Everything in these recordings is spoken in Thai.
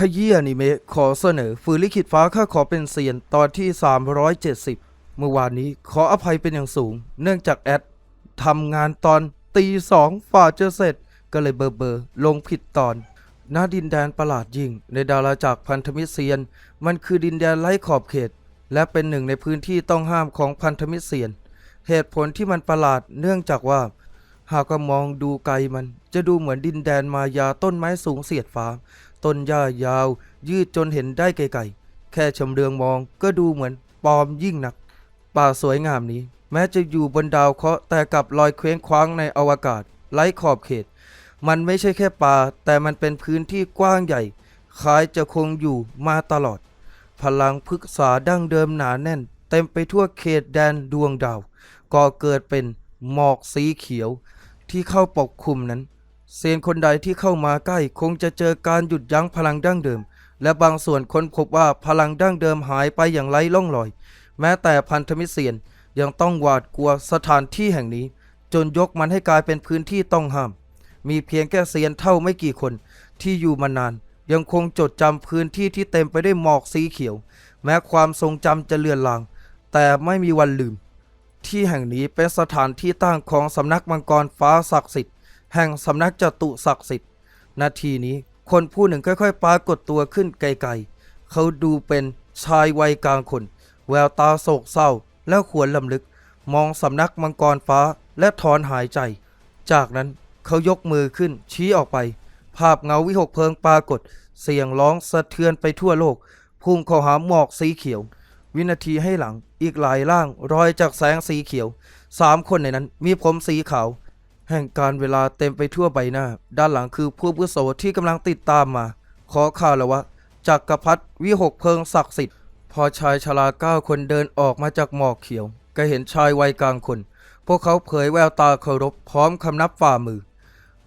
ขยี้อนิเมะขอเสนอฝืนลิขิตฟ้าข้าขอเป็นเซียนตอนที่ 370 เมื่อวานนี้ขออภัยเป็นอย่างสูง เนื่องจากแอดทำงานตอนตีสองฝ่าจะเสร็จ ก็เลยเบอร์เบอร์ลงผิดตอนหน้าดินแดนประหลาดยิ่ง ในดาราจากพันธมิตรเซียน มันคือดินแดนไร้ขอบเขต และเป็นหนึ่งในพื้นที่ต้องห้ามของพันธมิตรเซียน เหตุผลที่มันประหลาดเนื่องจากว่า หากมองดูไกลมันจะดูเหมือนดินแดนมายาต้นไม้สูงเสียดฟ้า ต้นหญ้ายาว ยืดจนเห็นได้ไกลๆ แค่ชำเลืองมองก็ดูเหมือนปลอมยิ่งนัก ป่าสวยงามนี้ แม้จะอยู่บนดาวเคราะห์แต่กลับลอยเคว้งคว้างในอวกาศไร้ขอบเขต มันไม่ใช่แค่ป่า แต่มันเป็นพื้นที่กว้างใหญ่คล้ายจะคงอยู่มาตลอด พลังพฤกษาดั้งเดิมหนาแน่น เต็มไปทั่วเขตแดนดวงดาว ก่อเกิดเป็นหมอกสีเขียวที่เข้าปกคลุมนั้น เซียนคนใดที่เข้ามาใกล้คงจะเจอการหยุดยั้งพลังดั้งเดิม และบางส่วนค้นพบว่าพลังดั้งเดิมหายไปอย่างไร้ร่องรอย แม้แต่พันธมิตรเซียนยังต้องหวาดกลัวสถานที่แห่งนี้ จนยกมันให้กลายเป็นพื้นที่ต้องห้าม มีเพียงแค่เซียนเท่าไม่กี่คนที่อยู่มานาน ยังคงจดจำพื้นที่ที่เต็มไปด้วยหมอกสีเขียว แม้ความทรงจำจะเลือนลาง แต่ไม่มีวันลืม ที่แห่งนี้เป็นสถานที่ตั้งของสำนักมังกรฟ้าศักดิ์สิทธิ์ แห่งสำนักจตุศักดิ์สิทธิ์ นาทีนี้คนผู้หนึ่งค่อยๆ ปรากฏตัวขึ้นไกลๆ เขาดูเป็นชายวัยกลางคน แววตาโศกเศร้าและขวนลำลึก มองสำนักมังกรฟ้าและถอนหายใจ จากนั้นเขายกมือขึ้นชี้ออกไป ภาพเงาวิหกเพลิงปรากฏ เสียงร้องสะเทือนไปทั่วโลก พุ่งเข้าหาหมอกสีเขียว วินาทีให้หลังอีกหลายร่างรอยจากแสงสีเขียวสามคนในนั้นมีผมสีขาว แห่งการเวลาเต็มไปทั่วใบหน้า ด้านหลังคือผู้พุโสที่กำลังติดตามมา ขอข่าวแล้วว่าจักรพรรดิวิหกเพลิงศักดิ์สิทธิ์ พอชายชราเก้าคนเดินออกมาจากหมอกเขียว ก็เห็นชายวัยกลางคน พวกเขาเผยแววตาเคารพพร้อมคำนับฝ่ามือ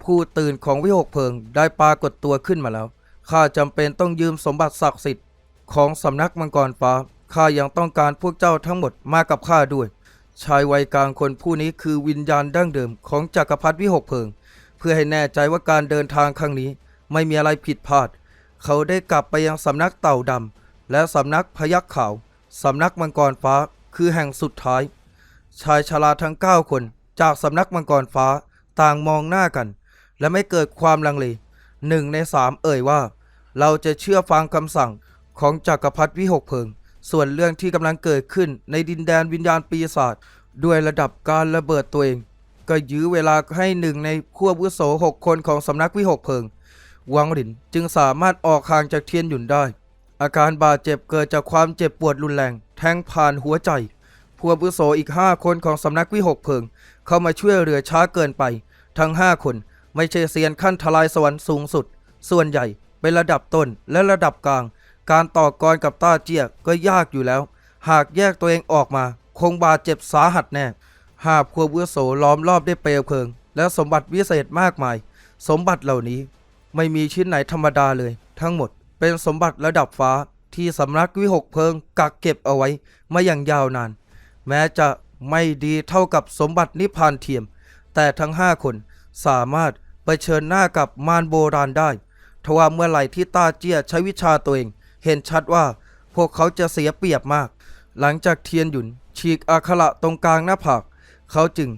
ผู้ตื่นของวิหกเพลิงได้ปรากฏตัวขึ้นมาแล้ว ข้าจำเป็นต้องยืมสมบัติศักดิ์สิทธิ์ของสำนักมังกรฟ้า ข้ายังต้องการพวกเจ้าทั้งหมดมากับข้าด้วย ชายวัยกลางคนผู้นี้คือวิญญาณดั้งเดิมของจักรพรรดิวิหกเพลิง เพื่อให้แน่ใจว่าการเดินทางครั้งนี้ไม่มีอะไรผิดพลาด เขาได้กลับไปยังสำนักเต่าดำและสำนักพยักขาวสำนักมังกรฟ้าคือแห่งสุดท้าย ชายชราทั้ง 9 คนจากสำนักมังกรฟ้าต่างมองหน้ากัน และไม่เกิดความลังเลหนึ่งในสามเอ่ยว่า เราจะเชื่อฟังคำสั่งของจักรพรรดิวิหกเพลิง ส่วนเรื่องที่กำลังเกิดขึ้นในดินแดนวิญญาณปีศาจด้วยระดับการระเบิดตัวเอง ก็ยื้อเวลาให้หนึ่งในผู้อาวุโสหกคนของสำนักวิหกเพิง วังหลินจึงสามารถออกห่างจากเทียนหยุนได้ อาการบาดเจ็บเกิดจากความเจ็บปวดรุนแรง แทงผ่านหัวใจผู้อาวุโสอีกห้าคนของสำนักวิหกเพิง เข้ามาช่วยเหลือช้าเกินไป ทั้งห้าคนไม่ใช่เซียนขั้นทลายสวรรค์สูงสุด ส่วนใหญ่เป็นระดับต้นและระดับกลาง การต่อกรกับต้าเจียก็ยากอยู่แล้ว หากแยกตัวเองออกมา คงบาดเจ็บสาหัสแน่ หากพวกอาวุโสล้อมรอบได้เปลวเพลิง และสมบัติวิเศษมากมาย สมบัติเหล่านี้ไม่มีชิ้นไหนธรรมดาเลย ทั้งหมดเป็นสมบัติระดับฟ้าที่สำนักวิหกเพลิงกักเก็บเอาไว้มาอย่างยาวนาน แม้จะไม่ดีเท่ากับสมบัตินิพพานเทียม แต่ทั้งห้าคนสามารถไปเชิญหน้ากับมารโบราณได้ ทว่าเมื่อไหร่ที่ตาเจียใช้วิชาตัวเอง เห็นชัดว่าพวกเขาจะเสียเปรียบมาก หลังจากเทียนหยุน ฉีกอักขระตรงกลางหน้าผากเขาจึง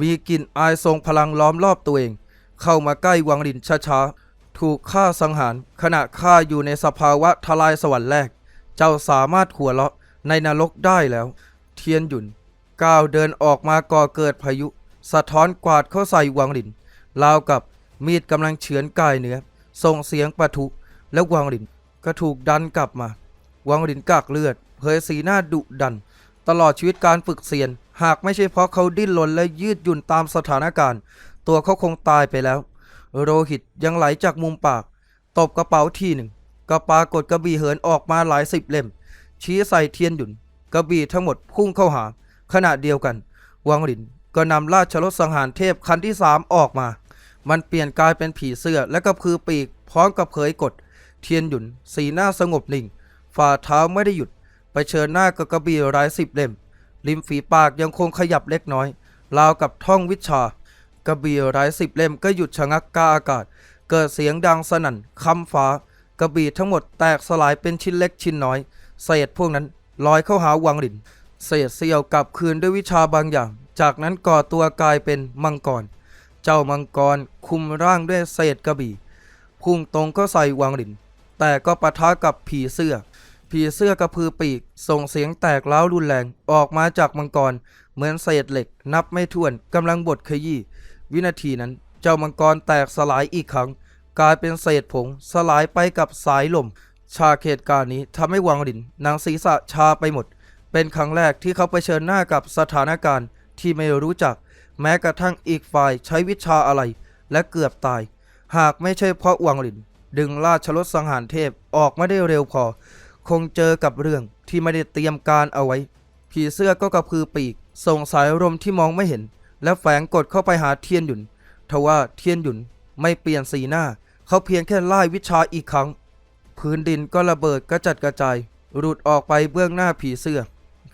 มีกลิ่นอายทรงพลังล้อมรอบตัวเอง เข้ามาใกล้วังลินช้าๆ ถูกฆ่าสังหารขณะฆ่าอยู่ในสภาวะทลายสวรรค์แรก เจ้าสามารถหัวเราะในนรกได้แล้ว เทียนหยุนก้าวเดินออกมาก่อเกิดพายุ สะท้อนกวาดเข้าใส่วังลินราวกับมีดกำลังเฉือนกายเนื้อส่งเสียงปะทุแล้ววังลิน ก็ถูกดันกลับมา วังลินกากเลือด เผยสีหน้าดุดัน ตลอดชีวิตการฝึกเซียน หากไม่ใช่เพราะเขาดิ้นรนและยืดหยุ่นตามสถานการณ์ ตัวเขาคงตายไปแล้ว โรหิตยังไหลจากมุมปาก ตบกระเป๋าทีหนึ่งก็ปรากฏกระบี่เหินออกมาหลายสิบเล่ม ชี้ใส่เทียนหยุนกระบี่ทั้งหมดพุ่งเข้าหา ขณะเดียวกัน วังหลินก็นำราชรถสังหารเทพคันที่สามออกมา มันเปลี่ยนกายเป็นผีเสื้อและก็พือปีกพร้อมกับเผยกฎ เทียนหยุน สีหน้าสงบนิ่ง ฝ่าเท้าไม่ได้หยุดไปเชิญหน้ากับกระบี่หลายสิบเล่ม ริมฝีปากยังคงขยับเล็กน้อย ราวกับท่องวิชากระบี่หลายสิบเล่มก็หยุดชะงักกาอากาศ เกิดเสียงดังสนั่นคำฟ้ากระบี่ทั้งหมดแตกสลายเป็นชิ้นเล็กชิ้นน้อย เศษพวกนั้นลอยเข้าหาวังหลิน เศษเสี้ยวกลับคืนด้วยวิชาบางอย่าง จากนั้นก่อตัวกลายเป็นมังกร เจ้ามังกรคุมร่างด้วยเศษกระบี่พุ่งตรงก็ใส่วังหลิน แต่ก็ปะทะกับผีเสื้อ ผีเสื้อกระพือปีก ส่งเสียงแตกร้ารุนแรง ออกมาจากมังกร เหมือนเศษเหล็ก นับไม่ถ้วนกำลังบดขยี้ วินาทีนั้น เจ้ามังกรแตกสลายอีกครั้ง กลายเป็นเศษผง สลายไปกับสายลม ชาเหตุการณ์นี้ทำให้วังหลินนังศีรษะชาไปหมด เป็นครั้งแรกที่เขาไปเชิญหน้ากับสถานการณ์ที่ไม่รู้จัก แม้กระทั่งอีกฝ่ายใช้วิชาอะไร และเกือบตาย หากไม่ใช่เพราะวังหลิน ดึงราชรถสังหารเทพออกไมาได้เร็วพอ คงเจอกับเรื่องที่ไม่ได้เตรียมการเอาไว้ ผีเสื้อก็กระพือปีก ส่งสายลมที่มองไม่เห็น และแฝงกดเข้าไปหาเทียนหยุนทว่าเทียนหยุนไม่เปลี่ยนสีหน้า เขาเพียงแค่ไล่วิชาอีกครั้ง พื้นดินก็ระเบิดกระจัดกระจาย หลุดออกไปเบื้องหน้าผีเสื้อ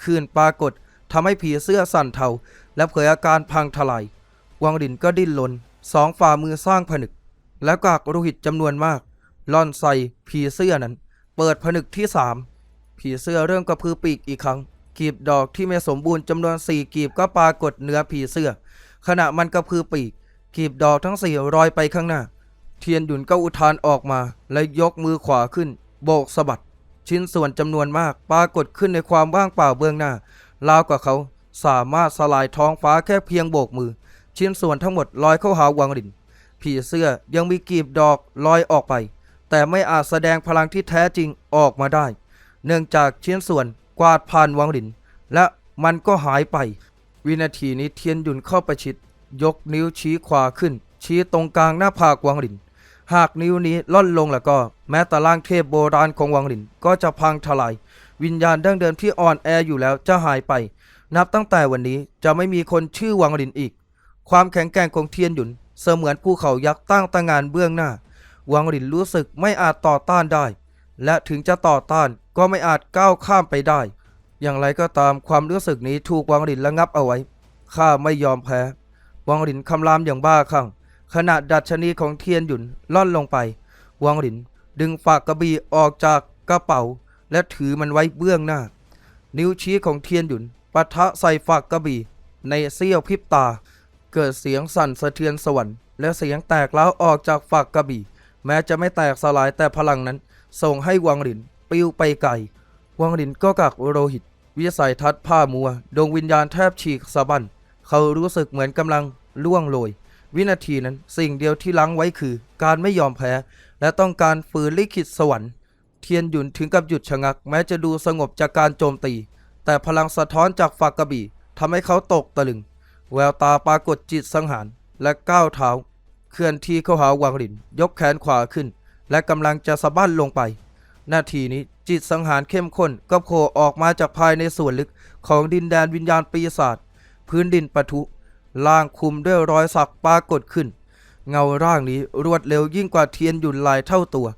คืนปรากฏทำให้ผีเสื้อสั่นเทา และเผยอาการพังทลาย วังดินก็ดิ้นรนสองฝ่ามือสร้างผนึก แล้วกากโลหิตจำนวนมากล่อนใส่ผีเสื้อนั้น เปิดผนึกที่สามผีเสื้อเริ่มกระพือปีกอีกครั้งกีบดอกที่ไม่สมบูรณ์จำนวนสี่กีบก็ปรากฏเหนือผีเสื้อ ขณะมันกระพือปีกกีบดอกทั้งสี่ลอยไปข้างหน้า เทียนหยุนก็อุทานออกมา และยกมือขวาขึ้น โบกสะบัด ชิ้นส่วนจำนวนมากปรากฏขึ้นในความว่างเปล่าเบื้องหน้าราวกับเขาสามารถสลายท้องฟ้าแค่เพียงโบกมือ ชิ้นส่วนทั้งหมดลอยเข้าหาวังหลิน ผีเสื้อยังมีกีบดอกลอยออกไป แต่ไม่อาจแสดงพลังที่แท้จริงออกมาได้ เนื่องจากชิ้นส่วนกวาดผ่านวังหลิน และมันก็หายไป วินาทีนี้เทียนหยุนเข้าประชิด ยกนิ้วชี้ขวาขึ้น ชี้ตรงกลางหน้าผากวังหลิน หากนิ้วนี้ล่อนลงแล้วก็ แม้แต่ร่างเทพโบราณของวังหลินก็จะพังทลาย วิญญาณดั้งเดิมที่อ่อนแออยู่แล้วจะหายไป นับตั้งแต่วันนี้จะไม่มีคนชื่อวังหลินอีก ความแข็งแกร่งของเทียนหยุน เสมือนภูเขายักษ์ตั้งตางานเบื้องหน้า วังหลินรู้สึกไม่อาจต่อต้านได้ และถึงจะต่อต้านก็ไม่อาจก้าวข้ามไปได้ อย่างไรก็ตามความรู้สึกนี้ถูกวังหลินระงับเอาไว้ ข้าไม่ยอมแพ้ วังหลินคำรามอย่างบ้าคลั่งขณะดัชนีของเทียนหยุนล่อนลงไป วังหลินดึงฝากกระบี่ออกจากกระเป๋า และถือมันไว้เบื้องหน้า นิ้วชี้ของเทียนหยุนปะทะใส่ฝากกระบี่ในเสี้ยวพริบตา เกิดเสียงสั่นสะเทือนสวรรค์และเสียงแตกร้าวออกจากฝักกระบี่ แม้จะไม่แตกสลายแต่พลังนั้น ส่งให้วังหลินปิวไปไกลวังหลินก็กักโรหิต วิสัยทัศน์ผ้ามัว ดวงวิญญาณแทบฉีกสะบั้นเขารู้สึกเหมือนกำลังล่วงโรยวินาทีนั้นสิ่งเดียวที่ล้างไว้คือ การไม่ยอมแพ้ และต้องการฝืนลิขิตสวรรค์ เทียนหยุนถึงกับหยุดชะงัก แม้จะดูสงบจากการโจมตี แต่พลังสะท้อนจากฝักกระบี่ทำให้เขาตกตะลึง แววตาปรากฏจิตสังหารและก้าวเท้า เคลื่อนที่เข้าหาวังหลิน ยกแขนขวาขึ้น และกำลังจะสะบั้นลงไป นาทีนี้จิตสังหารเข้มข้นก็โผล่ออกมาจากภายในส่วนลึกของดินแดนวิญญาณปีศาจพื้นดินปะทุ ล่างคุมด้วยรอยสักปรากฏขึ้น เงาร่างนี้รวดเร็วยิ่งกว่าเทียนหยุ่นลายเท่าตัว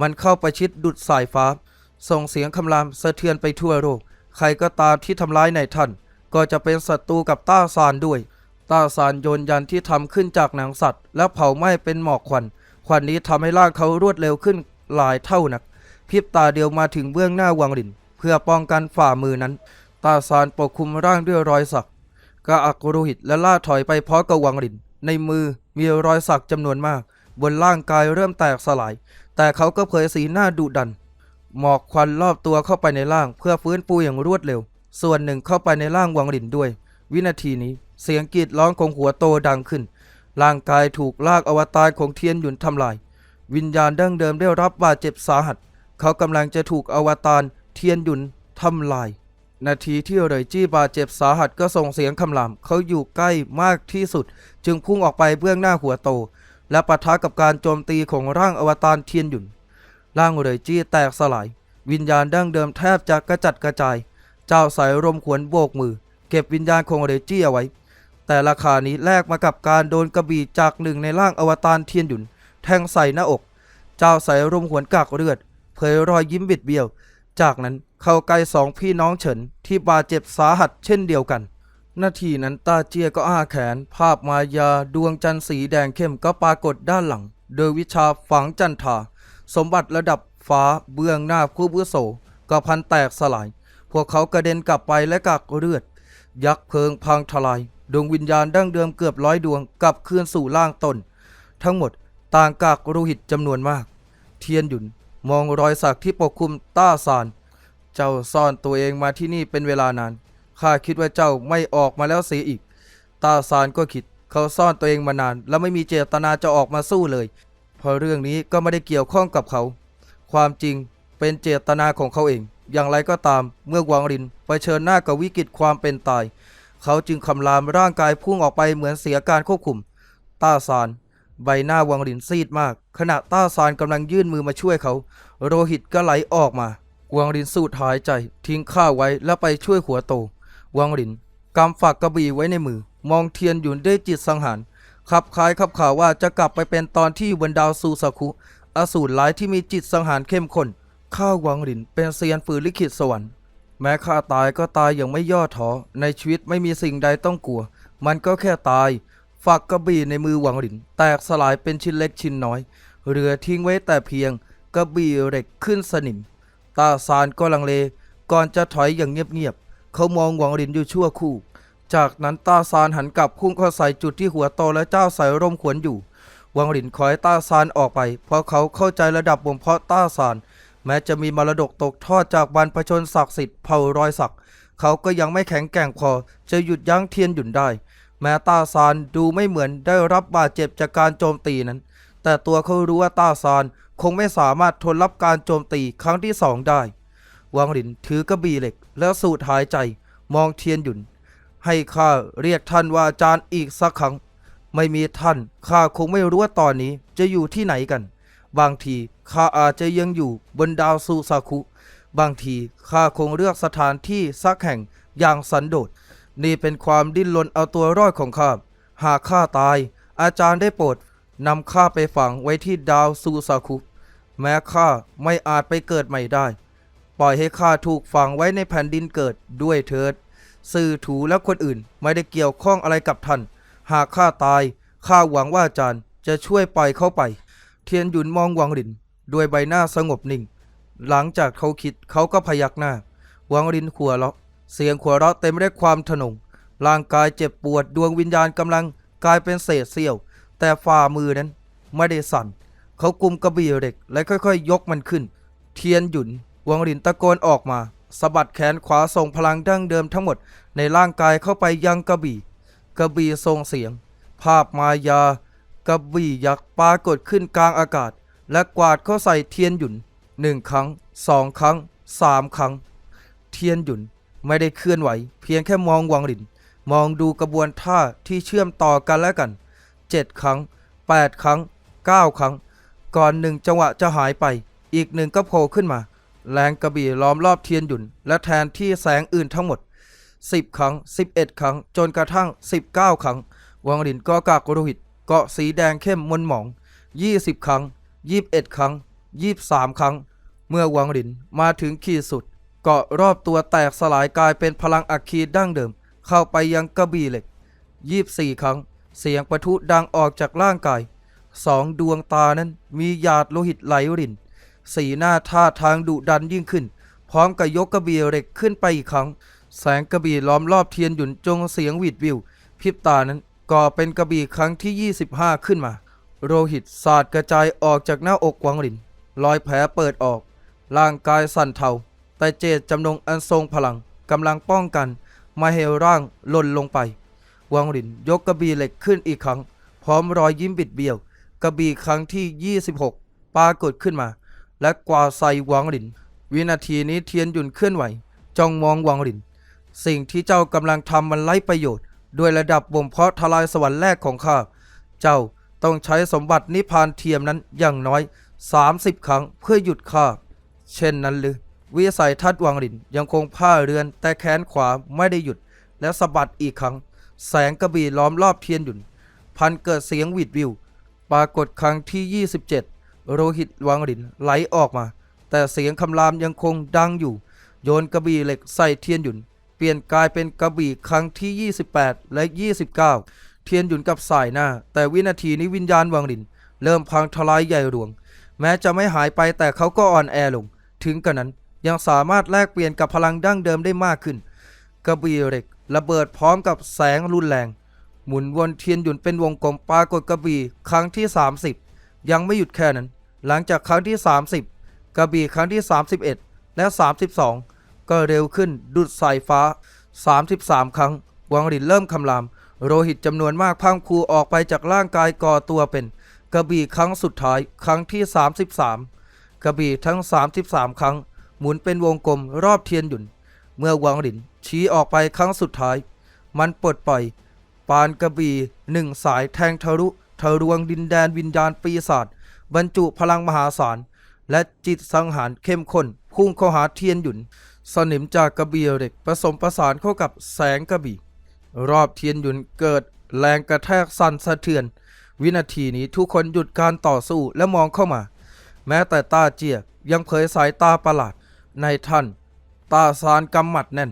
มันเข้าประชิดดุดสายฟ้า ส่งเสียงคำรามสะเทือนไปทั่วโลกใครก็ตามที่ทำร้ายในายท่าน ก็จะเป็นศัตรูกับต้าซานด้วย ต้าซานโยนยันที่ทำขึ้นจากหนังสัตว์ และเผาไหม้เป็นหมอกควันควันนี้ทำให้ร่างเขารวดเร็วขึ้นหลายเท่านักพริบตาเดียวมาถึงเบื้องหน้าวังหลิน เพื่อป้องกันฝ่ามือนั้น ตาซานปกคลุมร่างด้วยรอยสักกระอักโรหิตและล่าถอยไปพร้อมกับวังหลิน ในมือมีรอยสักจำนวนมาก บนร่างกายเริ่มแตกสลาย แต่เขาก็เผยสีหน้าดุดัน หมอกควันรอบตัวเข้าไปในร่าง เพื่อฟื้นฟูอย่างรวดเร็ว ส่วนหนึ่งเข้าไปในร่างวังหลินด้วย วินาทีนี้เสียงกรีดร้องของหัวโตดังขึ้น ร่างกายถูกลากอวตารของเทียนหยุนทำลาย วิญญาณดั้งเดิมได้รับบาดเจ็บสาหัส เขากำลังจะถูกอวตารเทียนหยุนทำลาย นาทีที่เหรยจี้บาดเจ็บสาหัสก็ส่งเสียงคำรามเขาอยู่ใกล้มากที่สุด จึงพุ่งออกไปเบื้องหน้าหัวโต และปะทะกับการโจมตีของร่างอวตารเทียนหยุนร่างเหรยจี้แตกสลาย วิญญาณดั้งเดิมแทบจะกระจัดกระจาย เจ้าสายรมขวนโบกมือ เก็บวิญญาณของเรจี้เอาไว้ แต่ราคานี้แลกมากับการโดนกระบี่จากหนึ่งในร่างอวตารเทียนหยุน แทงใส่หน้าอก เจ้าสายรมขวนกากเลือด เผยรอยยิ้มบิดเบี้ยว จากนั้นเข้าใกล้สองพี่น้องเฉินที่บาดเจ็บสาหัสเช่นเดียวกันนาทีนั้นตาเจียก็อ้าแขน ภาพมายาดวงจันทร์สีแดงเข้มก็ปรากฏด้านหลัง โดยวิชาฝังจันทา สมบัติระดับฟ้าเบื้องหน้าผู้บุโสก็พันแตกสลาย พวกเขากระเด็นกลับไปและกักเลือด ยักษ์เพลิงพังทลาย ดวงวิญญาณดั้งเดิมเกือบร้อยดวงกลับคืนสู่ร่างตน ทั้งหมดต่างกากโลหิตจำนวนมาก เทียนหยุนมองรอยสักที่ปกคลุมต้าซาน เจ้าซ่อนตัวเองมาที่นี่เป็นเวลานาน ข้าคิดว่าเจ้าไม่ออกมาแล้วเสียอีก ต้าซานก็คิดเขาซ่อนตัวเองมานาน และไม่มีเจตนาจะออกมาสู้เลย เพราะเรื่องนี้ก็ไม่ได้เกี่ยวข้องกับเขา ความจริงเป็นเจตนาของเขาเอง อย่างไรก็ตามเมื่อวางรินเผชิญหน้ากับวิกฤตความเป็นตาย เขาจึงคำรามร่างกายพุ่งออกไปเหมือนเสียการควบคุม ต้าซาน ใบหน้าวังรินซีดมาก ขณะต้าซานกำลังยื่นมือมาช่วยเขาโลหิตก็ไหลออกมาวังรินสูดหายใจ ทิ้งข้าวไว้แล้วไปช่วยหัวโตวังรินกำฝักกระบี่ไว้ในมือ มองเทียนหยุนด้วยจิตสังหารขับคล้ายขับข่าวว่าจะกลับไปเป็นตอนที่บนดาวซูซาคุอสูรร้ายที่มีจิตสังหารเข้มข้น ข้าวังรินเป็นเซียนฝืนลิขิตสวรรค์ แม้ข้าตายก็ตายอย่างไม่ย่อท้อ ในชีวิตไม่มีสิ่งใดต้องกลัว มันก็แค่ตายฝักกระบี่ในมือหวังหลิน แตกสลายเป็นชิ้นเล็กชิ้นน้อย เหลือทิ้งไว้แต่เพียงกระบี่เหล็กขึ้นสนิม ตาซานก็ลังเล ก่อนจะถอยอย่างเงียบๆ เขามองหวังหลินอยู่ชั่วครู่ จากนั้นตาซานหันกลับพุ่งเข้าใส่จุดที่หัวโตและเจ้าใส่ร่มขวนอยู่ วังหลินคอยต้าซานออกไป เพราะเขาเข้าใจระดับบ่มเพาะต้าซาน แม้จะมีมรดกตกทอดจากบรรพชนศักดิ์สิทธิ์เผ่ารอยศักดิ์เขาก็ยังไม่แข็งแกร่งพอจะหยุดยั้งเทียนหยุนได้ แม้ตาซานดูไม่เหมือนได้รับบาดเจ็บจากการโจมตีนั้น แต่ตัวเขารู้ว่าตาซานคงไม่สามารถทนรับการโจมตีครั้งที่สองได้ วังหลินถือกระบี่เหล็กแล้วสูดหายใจมองเทียนหยุน ให้ข้าเรียกท่านว่าอาจารย์อีกสักครั้ง ไม่มีท่านข้าคงไม่รู้ว่าตอนนี้จะอยู่ที่ไหนกัน บางทีข้าอาจจะยังอยู่บนดาวซูซาคุ บางทีข้าคงเลือกสถานที่สักแห่งอย่างสันโดษ นี่เป็นความดิ้นรนเอาตัวรอดของข้า หากข้าตาย อาจารย์ได้โปรดนำข้าไปฝังไว้ที่ดาวซูซาคุ แม้ข้าไม่อาจไปเกิดใหม่ได้ ปล่อยให้ข้าถูกฝังไว้ในแผ่นดินเกิดด้วยเถิด สื่อถูและคนอื่นไม่ได้เกี่ยวข้องอะไรกับท่าน หากข้าตายข้าหวังว่าอาจารย์จะช่วยปล่อยเข้าไป เทียนหยุนมองหวังหลินด้วยใบหน้าสงบนิ่ง หลังจากเขาคิดเขาก็พยักหน้าหวังหลินขัวเราะ เสียงขัวเราะเต็มไปด้วยความทนง ร่างกายเจ็บปวดดวงวิญญาณกำลังกลายเป็นเศษเสี้ยว แต่ฝ่ามือนั้นไม่ได้สั่น เขากุมกระบี่เหล็กและค่อยๆยกมันขึ้น เทียนหยุนหวังหลินตะโกนออกมาสะบัดแขนขวาส่งพลังดั้งเดิมทั้งหมดในร่างกายเข้าไปยังกระบี่ กระบี่ทรงเสียง ภาพมายา กระบี่ยักษ์ปรากฏขึ้นกลางอากาศ และกวาดเข้าใส่เทียนหยุนหนึ่งครั้งสองครั้งสามครั้ง เทียนหยุนไม่ได้เคลื่อนไหว เพียงแค่มองวังหลิน มองดูกระบวนท่าที่เชื่อมต่อกันและกันเจ็ดครั้งแปดครั้งเก้าครั้ง ก่อนหนึ่งจังหวะจะหายไป อีกหนึ่งก็โผล่ขึ้นมา แรงกระบี่ล้อมรอบเทียนหยุน และแทนที่แสงอื่นทั้งหมด10ครั้ง11ครั้ง จนกระทั่ง19ครั้ง วังหลินก็กากโลหิต กาะสีแดงเข้มมนหมอง 20 ครั้ง 21 ครั้ง 23 ครั้ง เมื่อวังหลินมาถึงขีดสุด เกาะรอบตัวแตกสลายกลายเป็นพลังอัคคีดั้งเดิม เข้าไปยังกระบี่เหล็ก 24 ครั้ง เสียงประทุดังออกจากร่างกายสองดวงตานั้นมีหยาดโลหิตไหลริน สีหน้าท่าทางดุดันยิ่งขึ้น พร้อมกับยกกระบี่เหล็กขึ้นไปอีกครั้ง แสงกระบี่ล้อมรอบเทียนหยุนจงเสียงหวิดวิวพริบตานั้น ก่อเป็นกระบี่ครั้งที่ 25 ขึ้นมาโลหิตสาดกระจายออกจากหน้าอกหวังหลิน รอยแผลเปิดออก ร่างกายสั่นเทา แต่เจตจำนงอันทรงพลังกำลังป้องกันไมาให้ร่างหล่นลงไป วังหลินยกกระบี่เหล็กขึ้นอีกครั้ง พร้อมรอยยิ้มบิดเบี้ยว กระบี่ครั้งที่ 26 ปรากฏขึ้นมา และกวาดใส่วังหลิน วินาทีนี้เทียนหยุนเคลื่อนไหว จ้องมองวังหลิน สิ่งที่เจ้ากำลังทำมันไร้ประโยชน์ ด้วยระดับบ่มเพาะทลายสวรรค์แรกของข้า เจ้าต้องใช้สมบัตินิพานเทียมนั้นอย่างน้อย 30 ครั้งเพื่อหยุดข้า เช่นนั้นหรือวิสัยทัศน์วังหลินยังคงผ้าเรือนแต่แขนขวาไม่ได้หยุด และสะบัดอีกครั้ง แสงกระบี่ล้อมรอบเทียนหยุนพันเกิดเสียงหวิดวิว ปรากฏครั้งที่ 27 โรหิตวังหลินไหลออกมา แต่เสียงคำรามยังคงดังอยู่ โยนกระบี่เหล็กใส่เทียนหยุน ปลี่ยนกลายเป็นกระบี่ครั้งที่ 28 และ 29 เทียนหยุนกับสายหน้า แต่วินาทีนี้วิญญาณวังลิน เริ่มพังทลายใหญ่หลวง แม้จะไม่หายไปแต่เขาก็อ่อนแอลง ถึงกระนั้นยังสามารถแลกเปลี่ยนกับพลังดั้งเดิมได้มากขึ้น กระบี่เหล็กระเบิดพร้อมกับแสงรุนแรง หมุนวนเทียนหยุนเป็นวงกลมปรากฏกระบี่ครั้งที่ 30 ยังไม่หยุดแค่นั้น หลังจากครั้งที่ 30 กระบี่ครั้งที่ 31 และ 32 ก็เร็วขึ้นดุดสายฟ้า 33 ครั้ง วังหลินเริ่มคำรามโลหิตจำนวนมากพังพรูออกไปจากร่างกายก่อตัวเป็น กระบี่ครั้งสุดท้ายครั้งที่ 33 กระบี่ทั้ง 33 ครั้ง หมุนเป็นวงกลมรอบเทียนหยุน เมื่อวังหลินชี้ออกไปครั้งสุดท้าย มันปลดปล่อย ปานกระบี่หนึ่งสายแทงทะลุทะลวงดินแดนวิญญาณปีศาจบรรจุพลังมหาศาลและจิตสังหารเข้มข้นพุ่งเข้าหาเทียนหยุน สนิมจากกระบี่เหล็กผสมประสานเข้ากับแสงกระบี่ รอบเทียนหยุนเกิดแรงกระแทกสั่นสะเทือน วินาทีนี้ทุกคนหยุดการต่อสู้และมองเข้ามา แม้แต่ตาเจียยังเผยสายตาประหลาด ในท่าน ตาซานกำหมัดแน่น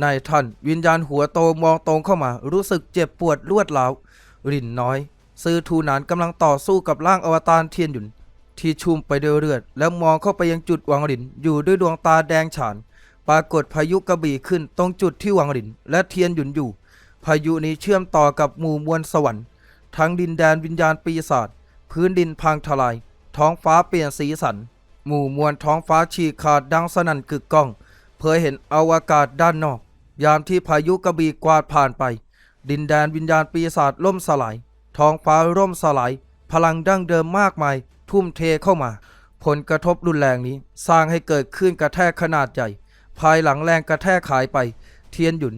ในท่านวิญญาณหัวโตมองตรงเข้ามา รู้สึกเจ็บปวดรวดร้าวรินน้อย ซื้อทูนานกำลังต่อสู้กับร่างอวตารเทียนหยุนที่ชุ่มไปด้วยเลือด แล้วมองเข้าไปยังจุดวังหลินอยู่ด้วยดวงตาแดงฉาน ปรากฏพายุกระบี่ขึ้นตรงจุดที่หวังหลิน และเทียนหยุนอยู่ พายุนี้เชื่อมต่อกับหมู่มวลสวรรค์ ทั้งดินแดนวิญญาณปีศาจพื้นดินพังทลาย ท้องฟ้าเปลี่ยนสีสัน หมู่มวลท้องฟ้าฉีกขาดดังสนั่นกึกก้อง เผยเห็นอวกาศด้านนอก ยามที่พายุกระบี่กวาดผ่านไป ดินแดนวิญญาณปีศาจล่มสลาย ท้องฟ้าร่มสลาย พลังดั้งเดิมมากมาย ทุ่มเทเข้ามา ผลกระทบรุนแรงนี้สร้างให้เกิดคลื่นกระแทกขนาดใหญ่ ภายหลังแรงกระแทกหายไป เทียนหยุน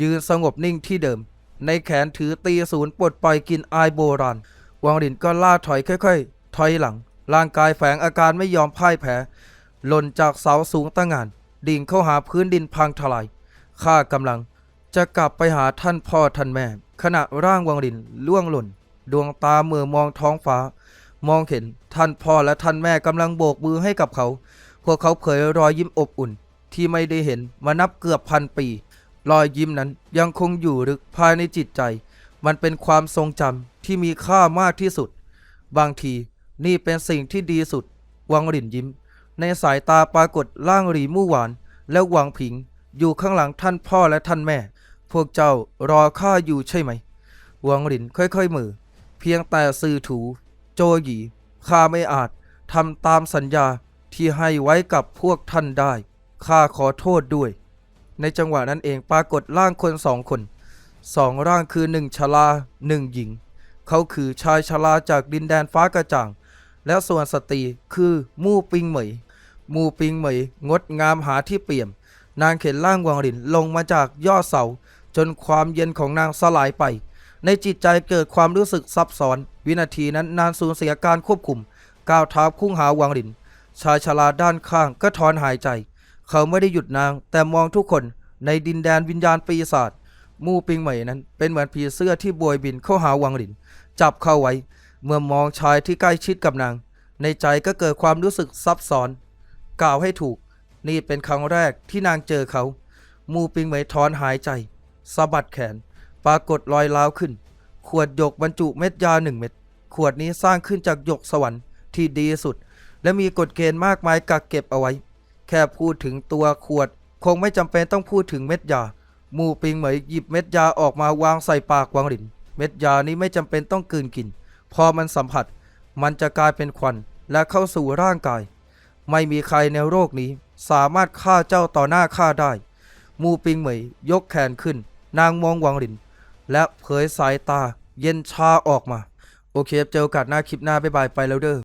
ยืนสงบนิ่งที่เดิม ในแขนถือตีศูนย์ปลดปล่อยกินอายโบราณ วังหลินก็ล่าถอยค่อยๆ ถอยหลัง ร่างกายแฝงอาการไม่ยอมพ่ายแพ้ หล่นจากเสาสูงตั้งงาน ดิ่งเข้าหาพื้นดินพังทลาย ข้ากำลัง จะกลับไปหาท่านพ่อท่านแม่ ขณะร่างวังหลินล่วงหล่น ดวงตาเมื่อมองท้องฟ้า มองเห็นท่านพ่อและท่านแม่กำลังโบกมือให้กับเขา พวกเขาเผยรอยยิ้มอบอุ่น ที่ไม่ได้เห็นมานับเกือบพันปี รอยยิ้มนั้นยังคงอยู่ลึกภายในจิตใจ มันเป็นความทรงจำที่มีค่ามากที่สุด บางทีนี่เป็นสิ่งที่ดีสุด วังหลินยิ้ม ในสายตาปรากฏร่างหรีมู่หวาน และหวังผิง อยู่ข้างหลังท่านพ่อและท่านแม่ พวกเจ้ารอข้าอยู่ใช่ไหมหวังหลินค่อยๆมือ เพียงแต่สื่อถู โจหยีข้าไม่อาจทำตามสัญญาที่ให้ไว้กับพวกท่านได้ ข้าขอโทษด้วย ในจังหวะนั้นเองปรากฏร่างคนสองคนสองร่างคือหนึ่งชลาหนึ่งหญิง เขาคือชายชลาจากดินแดนฟ้ากระจ่าง และส่วนสตรีคือมู่ปิงเหมย มู่ปิงเหมย งดงามหาที่เปี่ยม นางเข็นร่างวังหลินลงมาจากยอดเสา จนความเย็นของนางสลายไป ในจิตใจเกิดความรู้สึกซับซ้อน วินาทีนั้นนานสูญเสียการควบคุมก้าวเท้าพุ่งหาวังหลิน ชายชราด้านข้างก็ถอนหายใจ เขาไม่ได้หยุดนาง แต่มองทุกคนในดินแดนวิญญาณปีศาจมู่ปิงเหมยนั้น เป็นเหมือนผีเสื้อที่บวยบินเข้าหาวังหลิน จับเข้าไว้ เมื่อมองชายที่ใกล้ชิดกับนาง ในใจก็เกิดความรู้สึกซับซ้อน กล่าวให้ถูก นี่เป็นครั้งแรกที่นางเจอเขา มู่ปิงเหมยถอนหายใจสะบัดแขน ปรากฏรอยร้าวขึ้น ขวดหยกบรรจุเม็ดยาหนึ่งเม็ดขวดนี้สร้างขึ้นจากหยกสวรรค์ที่ดีสุด และมีกฎเกณฑ์มากมายกักเก็บเอาไว้ แค่พูดถึงตัวขวด คงไม่จำเป็นต้องพูดถึงเม็ดยามูปิงเหมยหยิบเม็ดยาออกมาวางใส่ปากวังหลิน เม็ดยานี้ไม่จำเป็นต้องกลืนกิน พอมันสัมผัส มันจะกลายเป็นควันและเข้าสู่ร่างกาย ไม่มีใครในโลกนี้ สามารถฆ่าเจ้าต่อหน้าข้าได้มูปิงเหมยยกแขนขึ้น นางมองวังหลิน และเผยสายตาเย็นชาออกมา โอเคเจอกาสหน้าคลิปหน้าบ๊ายบายไปแล้วเด้อ